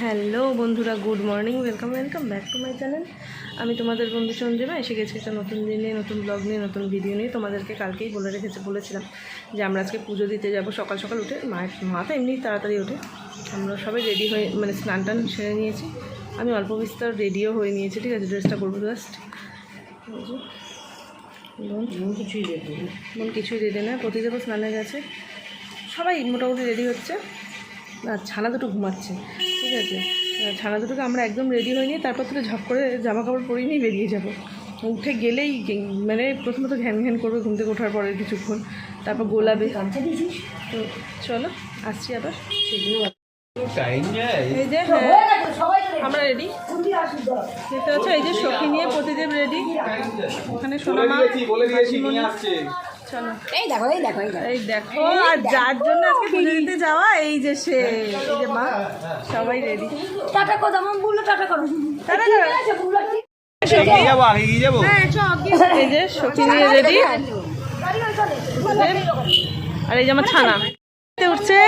Hello বন্ধুরা, good morning, welcome welcome back to my channel. আমি তোমাদের বন্ধু সঞ্জীবা এসে গেছি একটা নতুন দিন নিয়ে, নতুন ব্লগ নিয়ে, নতুন ভিডিও নিয়ে। তোমাদেরকে কালকেই বলে রেখেছে, বলেছিলাম যে আমরা আজকে পুজো দিতে যাব সকাল সকাল উঠে। মায়ের মা তো এমনি তাড়াতাড়ি ওঠে। আমরা সবাই রেডি হয়ে মানে স্নান টান সেরে নিয়েছি। আমি অল্প বিস্তর রেডিও হয়ে নিয়েছি, ঠিক আছে? ড্রেসটা করব জাস্ট কিছুই রেডি কিছুই রেডি না প্রতিদেব স্নানে গেছে। সবাই মোটামুটি রেডি হচ্ছে। আর ছানা দুটো ঘুমাচ্ছে ঠিক আছে? ছানা দুটোকে আমরা একদম রেডি হয়ে নিয়ে তারপর থেকে ঝপ করে জামা কাপড় পরিয়ে নিয়ে বেরিয়ে যাব। উঠে গেলেই মানে প্রথমত ঘ্যান ঘ্যান করবে ঘুম থেকে ওঠার পরে কিছুক্ষণ তারপর গোলাবে। তো চলো আসছি আবার। এই যে হ্যাঁ, আমরা রেডি দেখতে পাচ্ছ এই যে সখী নিয়ে প্রতিদেব রেডি ওখানে সোনামা চলো। এই দেখো এই দেখো এই দেখো। এই দেখো আর যার জন্য আজকে পুজো দিতে যাওয়া এই যে সে এই যে মা সবাই রেডি টাটা করো আমার বুলো টাটা করো। টাটা করো। বুলো ঠিক এগিয়ে যাব আগে এগিয়ে যাব? এই যে সখী নিয়ে রেডি আর এই যে আমার ছানা। উঠছে।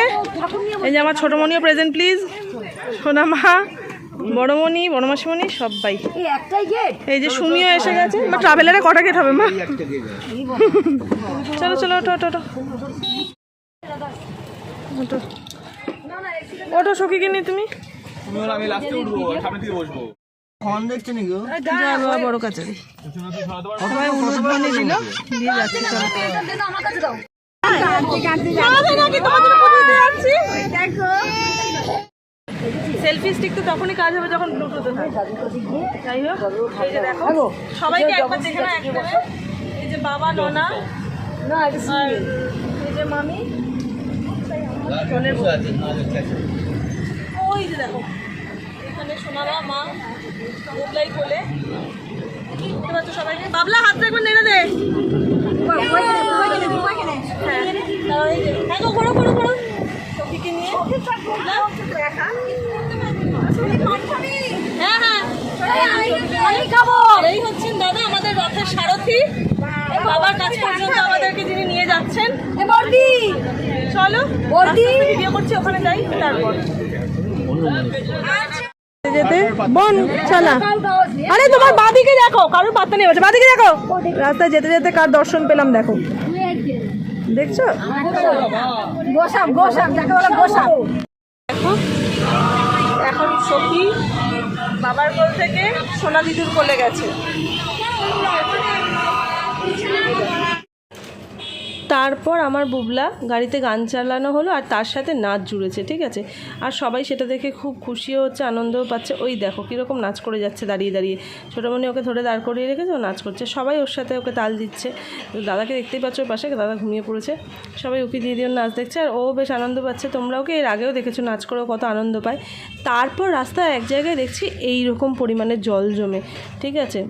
এই যে আমার ছোটমণিও প্রেজেন্ট প্লিজ সোনামা বড়মণি বড় মাসিমণি সবাই এই একটাই গেট এই যে সুমিও এসে গেছে মা ট্রাভেলারে কটা গেট হবে মা চলো চলো ওটো ওটো ওটো ওটো ওটো সখীকে নিয়ে তুমি তুমি আমি লাস্টে উঠবো সামনে থেকে বসবো ফোন দেখছে নাকি ও যা বাবা বড় কাচারি সবাই উলুধ্বনি দিল দিয়ে যাচ্ছে চলো আমার কাছে দাও সেলফি স্টিক তো তখনই কাজ হবে যখন ব্লুটুথে যাই হোক এই যে দেখো সবাইকে একবার দেখে না একবারে এই যে বাবা ননা না এই যে মামি। ওই যে দেখো এখানে সোনারা মা মোগলাই কোলে দেখতে পাচ্ছ সবাইকে? বাবলা হাতটা একবার নেড়ে দে হ্যাঁ তাও এই যে হ্যাঁ গো ঘোরো ঘোরো ঘোরো সখীকে নিয়ে হ্যাঁ হ্যাঁ আমি খাব আর এই হচ্ছেন দাদা আমাদের বাবার কাছ পর্যন্ত আমাদেরকে যিনি নিয়ে যাচ্ছেন চলো ভিডিও করছি ওখানে যাই তারপর। যেতে। বোন চলা। আরে তোমার বাদিকে দেখো কারোর পাত্তা নেই বাদিকে দেখো। রাস্তায় যেতে যেতে কার দর্শন পেলাম দেখো। দেখছ? যাকে বলে দেখো এখন সখী বাবার কোল থেকে সোনা দিদুর কোলে গেছে। তারপর আমার বুবলা গাড়িতে গান চালানো হলো আর তার সাথে নাচ জুড়েছে, ঠিক আছে? আর সবাই সেটা দেখে খুব খুশিও হচ্ছে, আনন্দও পাচ্ছে। ওই দেখো কীরকম নাচ করে যাচ্ছে দাঁড়িয়ে দাঁড়িয়ে। ছোটোমণি ওকে ধরে দাঁড় করিয়ে রেখেছে, ও নাচ করছে। সবাই ওর সাথে ওকে তাল দিচ্ছে। দাদাকে দেখতেই পাচ্ছ ওর পাশে, দাদা ঘুমিয়ে পড়েছে। সবাই উকি দিয়ে দিয়ে নাচ দেখছে আর ও বেশ আনন্দ পাচ্ছে। তোমরা ওকে এর আগেও দেখেছ, নাচ করেও কত আনন্দ পায়। তারপর রাস্তায় এক জায়গায় দেখছি এই রকম পরিমাণে জল জমে, ঠিক আছে?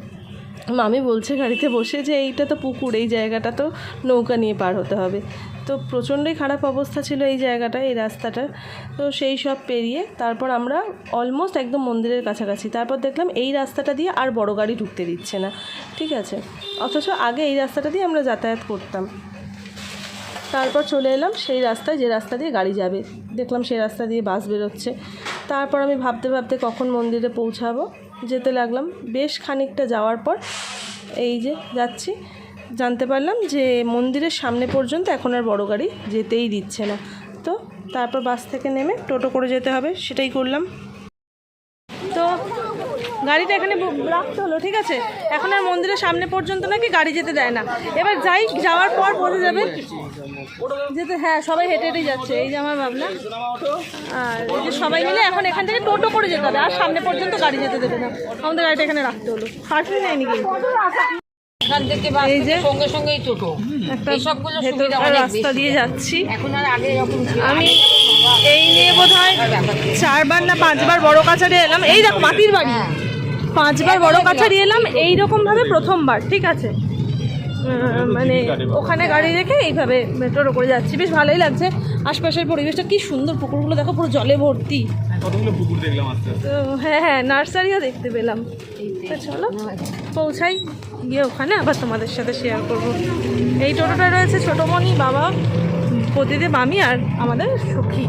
মামি বলছে গাড়িতে বসে যে এইটা তো পুকুর, এই জায়গাটা তো নৌকা নিয়ে পার হতে হবে। তো প্রচণ্ডই খারাপ অবস্থা ছিল এই জায়গাটা, এই রাস্তাটা। তো সেই সব পেরিয়ে তারপর আমরা অলমোস্ট একদম মন্দিরের কাছাকাছি। তারপর দেখলাম এই রাস্তাটা দিয়ে আর বড় গাড়ি ঢুকতে দিচ্ছে না। ঠিক আছে? অথচ আগে এই রাস্তাটা দিয়ে আমরা যাতায়াত করতাম। তারপর চলে এলাম সেই রাস্তায়, যে রাস্তা দিয়ে গাড়ি যাবে। দেখলাম সেই রাস্তা দিয়ে বাস বেরোচ্ছে। তারপর আমি ভাবতে ভাবতে কখন মন্দিরে পৌঁছাবো? যেতে লাগলাম। বেশ খানিকটা যাওয়ার পর এই যে যাচ্ছি, জানতে পারলাম যে মন্দিরের সামনে পর্যন্ত এখন আর বড় গাড়ি যেতেই দিচ্ছে না। তো তারপর বাস থেকে নেমে টোটো করে যেতে হবে, সেটাই করলাম। তো গাড়িটা এখানে রাখতে হলো, ঠিক আছে? এখন আর মন্দিরের সামনে পর্যন্ত নাকি গাড়ি যেতে দেয় না। এবার যাই, যাওয়ার পর বোঝা যাবে যেতে হ্যাঁ সবাই হেঁটে হেঁটে যাচ্ছে এই যে আমার ভাবনা। আর এই যে সবাই মিলে এখন এখান থেকে টোটো করে যেতে হবে আর সামনে পর্যন্ত গাড়ি যেতে দেবে না। আমাদের গাড়িটা এখানে রাখতে হলো। হাঁটতে নেয়নি কিন্তু। এখান থেকে এই যে সঙ্গে সঙ্গেই টোটো। একটা রাস্তা দিয়ে যাচ্ছি। এখন আর আগে আমি এই নিয়ে বোধ হয় চারবার না পাঁচবার বড় কাছারি এলাম। এই দেখো মাটির বাড়ি। পাঁচবার বড় কাছারি এলাম এই রকম ভাবে প্রথমবার ঠিক আছে? মানে ওখানে গাড়ি রেখে এইভাবে মেট্রো করে যাচ্ছি। বেশ ভালোই লাগছে। আশপাশের পরিবেশটা কি সুন্দর। পুকুরগুলো দেখো পুরো জলে ভর্তি। পুকুর দেখলাম আস্তে আস্তে। তো হ্যাঁ হ্যাঁ নার্সারিও দেখতে পেলাম। তো চলো পৌঁছাই। গিয়ে ওখানে আবার তোমাদের সাথে শেয়ার করব। এই টোটোটা রয়েছে ছোটোমণি বাবা প্রতিদেব আমি আর আমাদের সখী।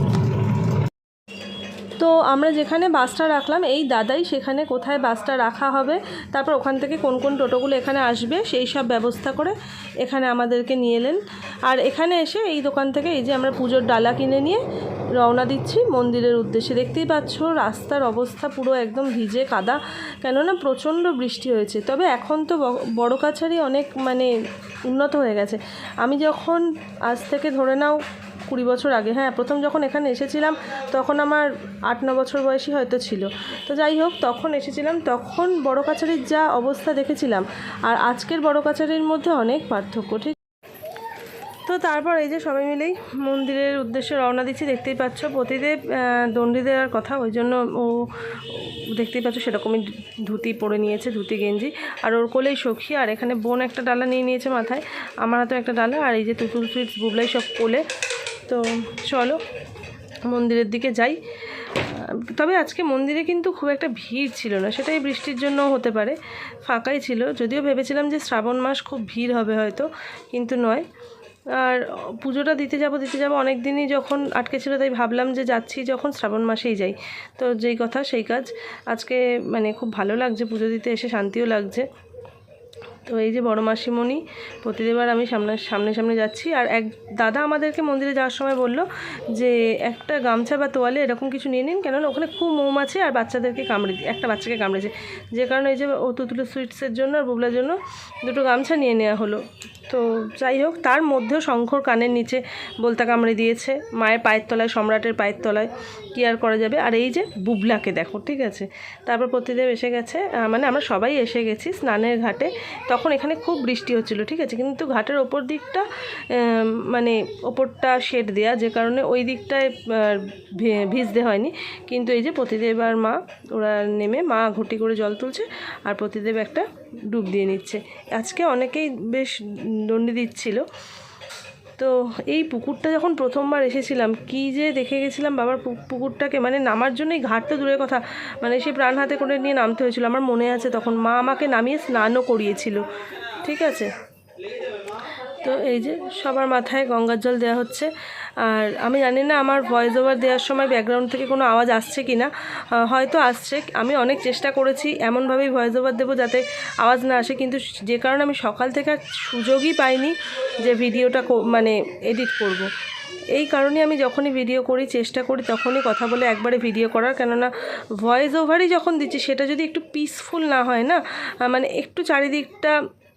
তো আমরা যেখানে বাসটা রাখলাম, এই দাদাই সেখানে কোথায় বাসটা রাখা হবে, তারপর ওখান থেকে কোন কোন টোটোগুলো এখানে আসবে, সেই সব ব্যবস্থা করে এখানে আমাদেরকে নিয়ে এলেন। আর এখানে এসে এই দোকান থেকে এই যে আমরা পুজোর ডালা কিনে নিয়ে রওনা দিচ্ছি মন্দিরের উদ্দেশ্যে। দেখতেই পাচ্ছ রাস্তার অবস্থা পুরো একদম ভিজে কাদা, কেননা প্রচণ্ড বৃষ্টি হয়েছে। তবে এখন তো বড় কাছারি অনেক মানে উন্নত হয়ে গেছে। আমি যখন আজ থেকে ধরে নাও কুড়ি বছর আগে। হ্যাঁ প্রথম যখন এখানে এসেছিলাম, তখন আমার আট, ন বছর বয়সী হয়তো ছিল। তো যাই হোক, তখন এসেছিলাম, তখন বড় কাছারির যা অবস্থা দেখেছিলাম, আর আজকের বড় কাছারির মধ্যে অনেক পার্থক্য, ঠিক? তো তারপর এই যে সবাই মিলেই মন্দিরের উদ্দেশ্যে রওনা দিচ্ছি, দেখতেই পাচ্ছ প্রতিদেব দণ্ডি দেওয়ার কথা, ওই জন্য ও দেখতেই পাচ্ছ সেরকমই ধুতি পরে নিয়েছে, ধুতি, গেঞ্জি, আর ওর কোলেই সখী, আর এখানে বোন একটা ডালা নিয়ে নিয়েছে মাথায়, আমার হাতেও একটা ডালা, আর এই যে তুতুল সুইটস, বুবলাই সব কোলে তো চলো মন্দিরের দিকে যাই। তবে আজকে মন্দিরে কিন্তু খুব একটা ভিড় ছিল না, সেটাই বৃষ্টির জন্য হতে পারে, ফাঁকাই ছিল। যদিও ভেবেছিলাম যে শ্রাবণ মাস খুব ভিড় হবে হয়তো, কিন্তু নয়। আর পুজোটা দিতে যাব দিতে যাব অনেক দিনই যখন আটকে ছিল, তাই ভাবলাম যে যাচ্ছি যখন শ্রাবণ মাসেই যাই। তো যেই কথা, সেই কাজ। আজকে মানে খুব ভালো লাগছে পুজো দিতে, এসে শান্তিও লাগছে। তো এই যে বড় মাসিমণি প্রতিদিনবার আমি সামনে সামনে সামনে যাচ্ছি। আর এক দাদা আমাদেরকে মন্দিরে যাওয়ার সময় বলল যে, একটা গামছা বা তোয়ালে এরকম কিছু নিয়ে নিন, কেননা ওখানে খুব মোম আছে আর বাচ্চাদেরকে কামড়ে একটা বাচ্চাকে কামড়েছে। যে কারণে এই যে ও তুতুলো সুইটসের জন্য আর বুবলার জন্য দুটো গামছা নিয়ে নেওয়া হলো। তো যাই হোক, তার মধ্যেও শঙ্কর কানের নিচে বলতা কামড়ে দিয়েছে। মায়ের পায়ের তলায়, সম্রাটের পায়ের তলায় কি আর করা যাবে? আর এই যে বুবলাকে দেখো, ঠিক আছে? তারপর প্রতিদেব এসে গেছে মানে আমরা সবাই এসে গেছি স্নানের ঘাটে। তখন এখানে খুব বৃষ্টি হচ্ছিল, ঠিক আছে? কিন্তু ঘাটের ওপর দিকটা মানে ওপরটা শেড দেয়া, যে কারণে ওই দিকটায় ভিজতে হয়নি। কিন্তু এই যে প্রতিদেব আর মা, ওরা নেমে মা ঘটি করে জল তুলছে, আর প্রতিদেব একটা ডুব দিয়ে নিচ্ছে। আজকে অনেকেই বেশ দণ্ডি দিচ্ছিল তো এই পুকুরটা যখন প্রথমবার এসেছিলাম, কি যে দেখে গেছিলাম বাবার পুকুরটাকে মানে নামার জন্যই ঘাট তো দূরের কথা মানে সে প্রাণ হাতে করে নিয়ে নামতে হয়েছিল। আমার মনে আছে তখন মা আমাকে নামিয়ে স্নানও করিয়েছিল। ঠিক আছে? তো এই যে সবার মাথায় গঙ্গার জল দেওয়া হচ্ছে। আর আমি জানি না আমার ভয়েস ওভার দেওয়ার সময় ব্যাকগ্রাউন্ড থেকে কোনো আওয়াজ আসছে কি না হয়তো আসছে আমি অনেক চেষ্টা করেছি এমনভাবেই ভয়েস ওভার দেবো যাতে আওয়াজ না আসে, কিন্তু যে কারণে আমি সকাল থেকে আর সুযোগই পাইনি যে ভিডিওটা মানে এডিট করব। এই কারণে আমি যখনই ভিডিও করি, চেষ্টা করি তখনই কথা বলে একবারে ভিডিও করার কেননা ভয়েস ওভারই যখন দিচ্ছি, সেটা যদি একটু পিসফুল না হয় না মানে একটু চারিদিকটা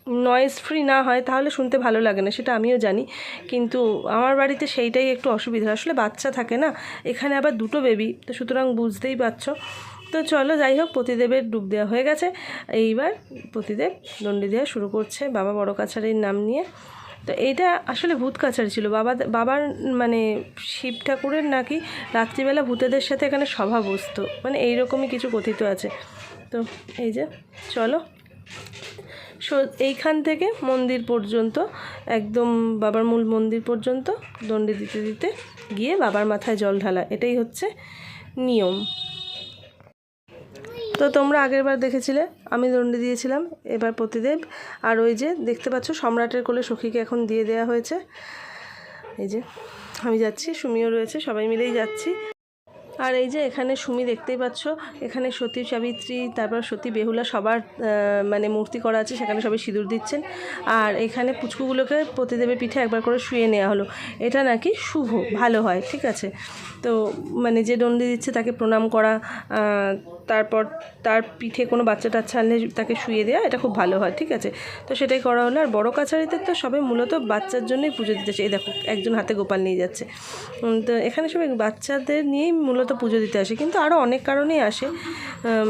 নয়েজ ফ্রি না হয়, তাহলে শুনতে ভালো লাগে না, সেটা আমিও জানি। কিন্তু আমার বাড়িতে সেইটাই একটু অসুবিধা। আসলে বাচ্চা থাকে না, এখানে আবার দুটো বেবি তো সুতরাং বুঝতেই পারছ। তো চলো যাই হোক, প্রতিদেবের ডুব দেওয়া হয়ে গেছে। এইবার প্রতিদেব দণ্ডি দেওয়া শুরু করছে বাবা বড় কাছারির নাম নিয়ে। তো এইটা আসলে ভূত কাছারি ছিল। বাবা, বাবার মানে শিব ঠাকুরের নাকি রাত্রিবেলা ভূতেদের সাথে এখানে সভা বসতো। মানে এইরকমই কিছু কথিত আছে। তো এই যে, চলো। সো এইখান থেকে মন্দির পর্যন্ত, একদম বাবার মূল মন্দির পর্যন্ত, দণ্ডি দিতে দিতে গিয়ে বাবার মাথায় জল ঢালা। এটাই হচ্ছে নিয়ম। তো তোমরা আগেরবার দেখেছিলে, আমি দণ্ডি দিয়েছিলাম, এবার প্রতিদেব আর ওই যে দেখতে পাচ্ছ, সম্রাটের কোলে সখীকে এখন দিয়ে দেওয়া হয়েছে। এই যে, আমি যাচ্ছি, সুমিও রয়েছে, সবাই মিলেই যাচ্ছি। আর এই যে এখানে সুমি দেখতেই পাচ্ছ, এখানে সতী সাবিত্রী, তারপর সতী বেহুলা সবার মানে মূর্তি করা আছে, সেখানে সবাই সিঁদুর দিচ্ছেন। আর এখানে পুচকুগুলোকে প্রতিদেবের পিঠে একবার করে শুয়ে নেওয়া হলো। এটা নাকি শুভ, ভালো হয়, ঠিক আছে? তো মানে যে দণ্ডি দিচ্ছে তাকে প্রণাম করা তারপর তার পিঠে কোনো বাচ্চা টাচ্চা আনলে তাকে শুয়ে দেওয়া এটা খুব ভালো হয়, ঠিক আছে? তো সেটাই করা হলো। আর বড় কাছারিতে তো সবাই মূলত বাচ্চার জন্যই পুজো দিতেছে এই দেখো, একজন হাতে গোপাল নিয়ে যাচ্ছে। তো এখানে সবাই বাচ্চাদের নিয়েই মূলত পুজো দিতে আসে, কিন্তু আরও অনেক কারণেই আসে।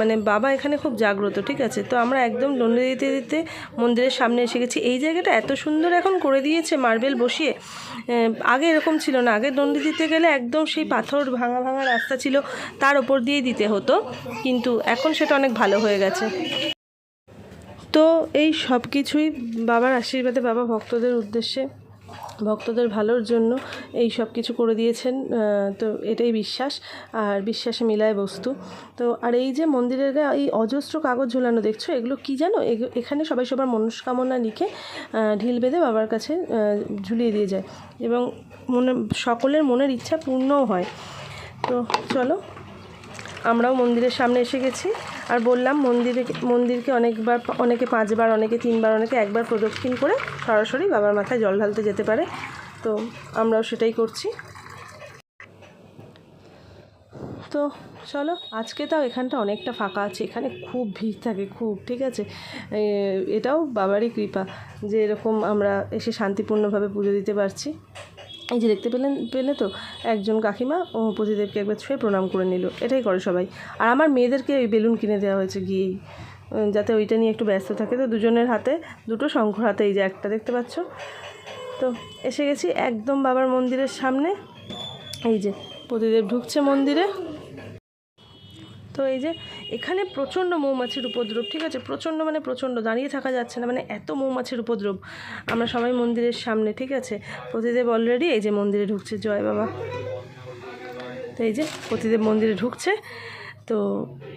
মানে বাবা এখানে খুব জাগ্রত, ঠিক আছে? তো আমরা একদম দণ্ডি দিতে দিতে মন্দিরের সামনে এসে গেছি। এই জায়গাটা এত সুন্দর এখন করে দিয়েছে মার্বেল বসিয়ে। আগে এরকম ছিল না। আগে দণ্ডি দিতে গেলে একদম সেই পাথর ভাঙা ভাঙা রাস্তা ছিল, তার ওপর দিয়েই দিতে হতো। কিন্তু এখন সেটা অনেক ভালো হয়ে গেছে। তো এই সব কিছুই বাবার আশীর্বাদে বাবা ভক্তদের উদ্দেশ্যে ভক্তদের ভালোর জন্য এই সব কিছু করে দিয়েছেন তো এটাই বিশ্বাস আর বিশ্বাসে মিলায় বস্তু। তো আর এই যে মন্দিরের এই অজস্র কাগজ ঝোলানো দেখছ, এগুলো কি জানো? এখানে সবাই সবার মনস্কামনা লিখে ঢিল বেঁধে বাবার কাছে ঝুলিয়ে দিয়ে যায় এবং মনে, সকলের মনের ইচ্ছা পূর্ণও হয়। তো চলো আমরাও মন্দিরের সামনে এসে গেছি। আর বললাম, মন্দিরে মন্দিরকে অনেকবার, অনেকে পাঁচবার, অনেকে তিনবার, অনেকে একবার প্রদক্ষিণ করে সরাসরি বাবার মাথায় জল ঢালতে যেতে পারে। তো আমরাও সেটাই করছি। তো চলো, আজকে তাও এখানটা অনেকটা ফাঁকা আছে। এখানে খুব ভিড় থাকে, খুব, ঠিক আছে? এটাও বাবারই কৃপা যে এরকম আমরা এসে শান্তিপূর্ণভাবে পুজো দিতে পারছি। এই যে দেখতে পেলেন, পেলে তো একজন কাকিমা ও পতিদেবকে একবার ছুঁয়ে প্রণাম করে নিল। এটাই করে সবাই। আর আমার মেয়েদেরকে ওই বেলুন কিনে দেওয়া হয়েছে গিয়েই। যাতে ওইটা নিয়ে একটু ব্যস্ত থাকে। তো দুজনের হাতে দুটো শঙ্খ হাতে এই যে একটা দেখতে পাচ্ছ? তো এসে গেছি একদম বাবার মন্দিরের সামনে। এই যে পতিদেব ঢুকছে মন্দিরে। তো এই যে এখানে প্রচণ্ড মৌমাছির উপদ্রব, ঠিক আছে? প্রচণ্ড মানে প্রচণ্ড, দাঁড়িয়ে থাকা যাচ্ছে না মানে এত মৌমাছির উপদ্রব। আমরা সবাই মন্দিরের সামনে, ঠিক আছে? প্রতিদেব অলরেডি এই যে মন্দিরে ঢুকছে, জয় বাবা। তো এই যে প্রতিদেব মন্দিরে ঢুকছে। তো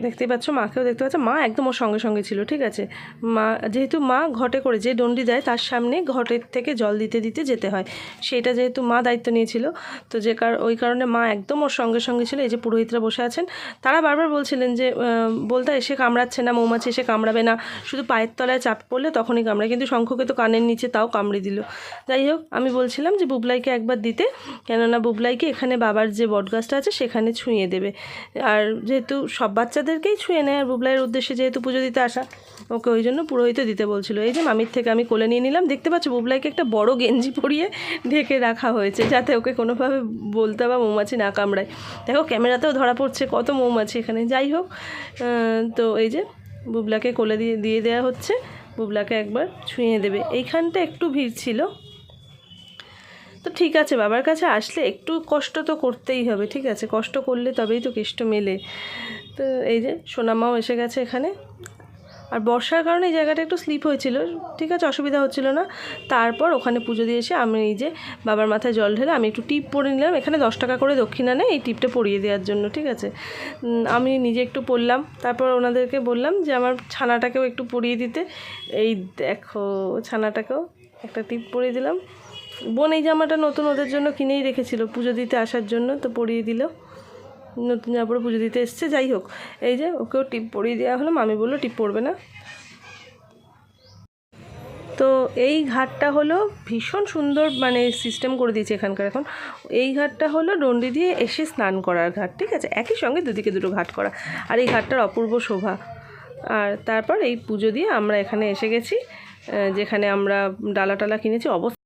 দেখতেই পাচ্ছ, মাকেও দেখতে পাচ্ছ। মা একদম ওর সঙ্গে সঙ্গে ছিল, ঠিক আছে? মা, যেহেতু মা ঘটে করে, যে ডন্ডি দেয় তার সামনে ঘটের থেকে জল দিতে দিতে যেতে হয়। সেটা যেহেতু মা দায়িত্ব নিয়েছিল, তো যে কার, ওই কারণে মা একদম ওর সঙ্গে সঙ্গে ছিল। এই যে পুরোহিতরা বসে আছেন, তারা বারবার বলছিলেন যে বলতে এসে কামড়াচ্ছে না, মৌমাছি এসে কামড়াবে না। শুধু পায়ের তলায় চাপ পড়লে তখনই কামড়ায়, কিন্তু শঙ্খকে তো কানের নিচে তাও কামড়ে দিল। যাই হোক, আমি বলছিলাম যে বুবলাইকে একবার দিতে, কেননা বুবলাইকে এখানে বাবার যে বটগাছটা আছে, সেখানে ছুঁয়ে দেবে। আর যেহেতু সব বাচ্চাদেরকেই ছুঁয়ে নেয়। আর বুবলাইয়ের উদ্দেশ্যে যেহেতু পুজো দিতে আসা, ওকে ওই জন্য পুরোহিত দিতে বলছিল। এই যে মামির থেকে আমি কোলে নিয়ে নিলাম, দেখতে পাচ্ছ বুবলাইকে একটা বড় গেঞ্জি পরিয়ে ঢেকে রাখা হয়েছে, যাতে ওকে কোনোভাবে বলতে বা মৌমাছি না কামড়ায়। দেখো ক্যামেরাতেও ধরা পড়ছে, কত মৌমাছি এখানে। যাই হোক তো এই যে বুবলাকে কোলে দিয়ে দিয়ে দেওয়া হচ্ছে, বুবলাকে একবার ছুঁয়ে দেবে। এইখানটা একটু ভিড় ছিল। তো ঠিক আছে, বাবার কাছে আসলে একটু কষ্ট তো করতেই হবে, ঠিক আছে? কষ্ট করলে তবেই তো কেষ্ট মেলে। তো এই যে সোনামাও এসে গেছে এখানে। আর বর্ষার কারণে এই জায়গাটা একটু স্লিপ হয়েছিল, ঠিক আছে? অসুবিধা হচ্ছিল না। তারপর ওখানে পুজো দিয়ে এসে আমি এই যে বাবার মাথায় জল ঢেলে আমি একটু টিপ পরে নিলাম। এখানে দশ টাকা করে দক্ষিণা নেয় এই টিপটা পরিয়ে দেওয়ার জন্য, ঠিক আছে? আমি নিজে একটু পরলাম। তারপর ওনাদেরকে বললাম যে আমার ছানাটাকেও একটু পরিয়ে দিতে। এই দেখো, ছানাটাকেও একটা টিপ পরিয়ে দিলাম। বোন এই জামাটা নতুন ওদের জন্য কিনেই রেখেছিল, পুজো দিতে আসার জন্য তো পরিয়ে দিল। নতুন জামা পরে পুজো দিতে এসছে, যাই হোক। এই যে ওকেও টিপ পরিয়ে দেওয়া হলো, মামি বলল টিপ পরবে না। তো এই ঘাটটা হলো ভীষণ সুন্দর মানে সিস্টেম করে দিয়েছে এখানকার এখন। এই ঘাটটা হলো ডন্ডি দিয়ে এসে স্নান করার ঘাট, ঠিক আছে? একই সঙ্গে দুদিকে দুটো ঘাট করা। আর এই ঘাটটার অপূর্ব শোভা। আর তারপর এই পুজো দিয়ে আমরা এখানে এসে গেছি যেখানে আমরা ডালা টালা কিনেছি, অবস্থা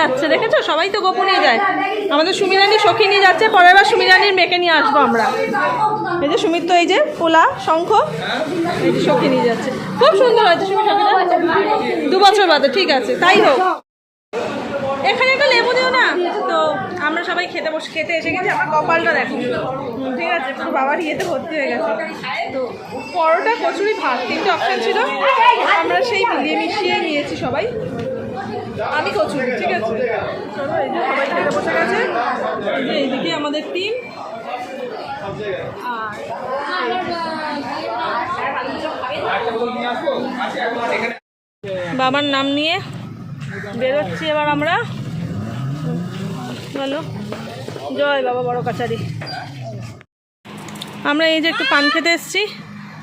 যাচ্ছে, দেখেছ? সবাই তো গোপনে যায়। আমাদের সুমিরানি সখী নিয়ে যাচ্ছে, পরের বার সুমিরানির মেয়েকে নিয়ে আসব আমরা। এই যে সুমিত তো এই যে পোলা, শঙ্খ, এই যে সখী নিয়ে যাচ্ছে। খুব সুন্দর হয়েছে দু বছর বাদে, ঠিক আছে, তাই হোক। এখানে একটা লেবু দিও না। তো আমরা সবাই খেতে বসে, খেতে এসে গেছি, আমার কপালটা দেখো। ঠিক আছে, পুরো বাবার ইয়েতে ভর্তি হয়ে গেছে। তো পরোটা, কচুরি, ভাত, তিনটে অপশন ছিল। আমরা সেই মিলিয়ে মিশিয়ে নিয়েছি সবাই। আমি ঠিক আছে। এই বসে গেছে। আমাদের টিম। বাবার নাম নিয়ে বেরোচ্ছি এবার আমরা। বলো। জয় বাবা বড় কাছারি। আমরা এই যে একটু পান খেতে এসেছি।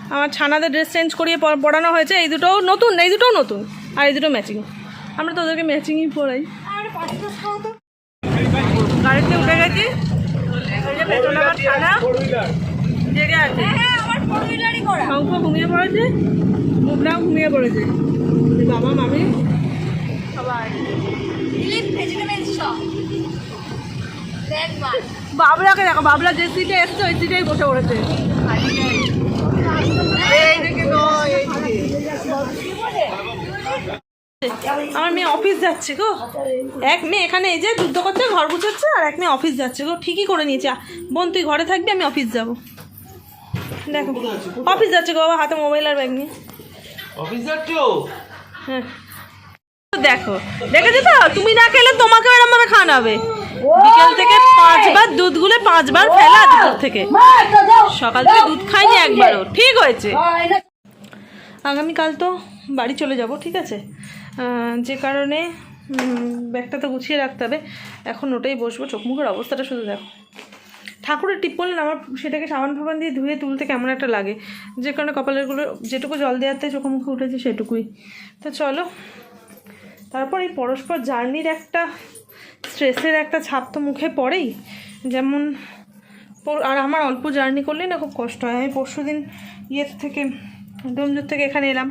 আমার ছানাদের ড্রেস চেঞ্জ করিয়ে প- পরানো হয়েছে। এই দুটোও নতুন, এই দুটোও নতুন। আর এই দুটো ম্যাচিং আমরা তো ওদেরকে ম্যাচিংই পরাই গাড়িতে উঠে গেছি। জেগে আছে। শঙ্খ ঘুমিয়ে পড়েছে। মুখটাও ঘুমিয়ে পড়েছে। বাবা মামি। সবাই। বাবলাকে দেখো বাবলা যে সিটে এসছে ওই সিটেই বসে পড়েছে এই দিকে নয়, এই দিকে। আমার মেয়ে অফিস যাচ্ছে গো। এক মেয়ে এখানে এই যে যুদ্ধ করছে ঘর গুছাচ্ছে আর এক মেয়ে অফিস যাচ্ছে গো। ঠিকই করে নিয়েছে। বোন তুই ঘরে থাকবি আমি অফিস যাব। দেখো অফিস যাচ্ছে গো বাবা হাতে মোবাইল আর ব্যাগ নিয়ে। অফিস যাচ্ছ? হ্যাঁ। দেখো দেখেছ তো? তুমি না খেলে তোমাকে এরম ভাবে খাওয়ানো হবে বিকেল থেকে পাঁচবার দুধ গুলে পাঁচবার ফেলা দুধ থেকে। সকাল থেকে দুধ খাইনি একবারও। ঠিক হয়েছে। আগামীকাল তো বাড়ি চলে যাব ঠিক আছে? যে কারণে ব্যাগটা তো গুছিয়ে রাখতে হবে। এখন ওটাই বসবো। চোখ মুখের অবস্থাটা শুধু দেখো। ঠাকুরের টিপ বললেন আমার সেটাকে সাবান ফাবান দিয়ে ধুয়ে তুলতে কেমন একটা লাগে। যে কারণে কপালেরগুলো যেটুকু জল দেওয়াতে চোখ মুখে উঠেছে সেটুকুই। তো চলো। তারপর এই পরস্পর জার্নির একটা, স্ট্রেসের একটা ছাপ তো মুখে পড়েই। যেমন আর আমার অল্প জার্নি করলেই না খুব কষ্ট হয়। আমি পরশু দিন ইয়ের থেকে, ডোমজুর থেকে এখানে এলাম।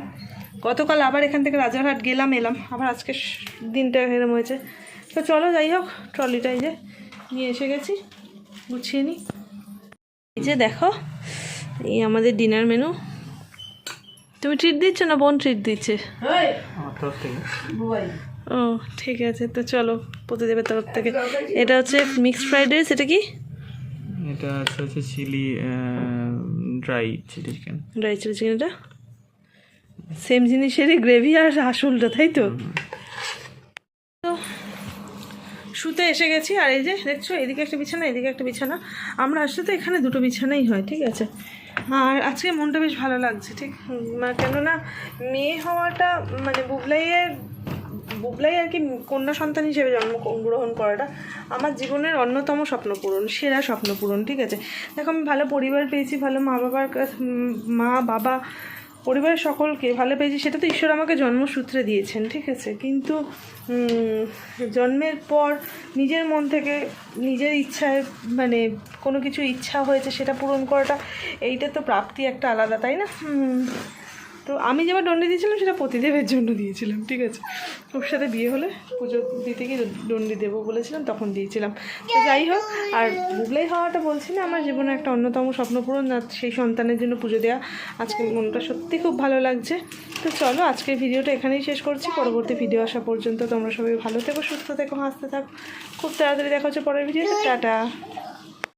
গতকাল আবার এখান থেকে রাজারহাট গেলাম এলাম। আবার আজকে দিনটা এরম হয়েছে। তো চলো যাই হোক ট্রলিটাই যে নিয়ে এসে গেছি গুছিয়ে নিই। এই যে দেখো এই আমাদের ডিনার মেনু। তুমি ট্রিট দিচ্ছ না বোন ট্রিট দিচ্ছে? ও ঠিক আছে তো চলো প্রতিদেবের তরফ থেকে। এটা হচ্ছে মিক্সড ফ্রাইড রাইস এটা কি? এটা হচ্ছে chilli dry chilli chicken dry chilli chicken এটা? সেম জিনিসেরই গ্রেভি আর আসলটা তাই তো? তো শুতে এসে গেছি আর এই যে দেখছ এদিকে একটা বিছানা এদিকে একটা বিছানা। আমরা আসলে তো এখানে দুটো বিছানাই হয় ঠিক আছে? আর আজকে মনটা বেশ ভালো লাগছে ঠিক? কেননা মেয়ে হওয়াটা মানে বুবলাইয়ের বুবলাই আর কি কন্যা সন্তান হিসেবে জন্মগ্রহণ করাটা আমার জীবনের অন্যতম স্বপ্ন পূরণ সেরা স্বপ্ন পূরণ ঠিক আছে? দেখো আমি ভালো পরিবার পেয়েছি ভালো মা বাবার মা বাবা পরিবারের সকলকে ভালো পেয়েছি। সেটা তো ঈশ্বর আমাকে জন্মসূত্রে দিয়েছেন, ঠিক আছে? কিন্তু জন্মের পর নিজের মন থেকে নিজের ইচ্ছায় মানে কোনো কিছু ইচ্ছা হয়েছে সেটা পূরণ করাটা, এইটা তো প্রাপ্তি একটা আলাদা, তাই না? তো আমি যেবার দণ্ডি দিয়েছিলাম, সেটা পতিদেবের জন্য দিয়েছিলাম, ঠিক আছে? ওর সাথে বিয়ে হলে পুজো দিতে গিয়ে দণ্ডি দেবো বলেছিলাম, তখন দিয়েছিলাম। তো যাই হোক, আর বুবলাই হওয়াটা বলছি না, আমার জীবনে একটা অন্যতম স্বপ্ন পূরণ সেই সন্তানের জন্য পুজো দেওয়া আজকে মনটা সত্যি খুব ভালো লাগছে। তো চলো, আজকের ভিডিওটা এখানেই শেষ করছি। পরবর্তী ভিডিও আসা পর্যন্ত তোমরা সবাই ভালো থেকো, সুস্থ থেকো, হাসতে থাকো। খুব তাড়াতাড়ি দেখা হচ্ছে পরের ভিডিওতে। টাটা।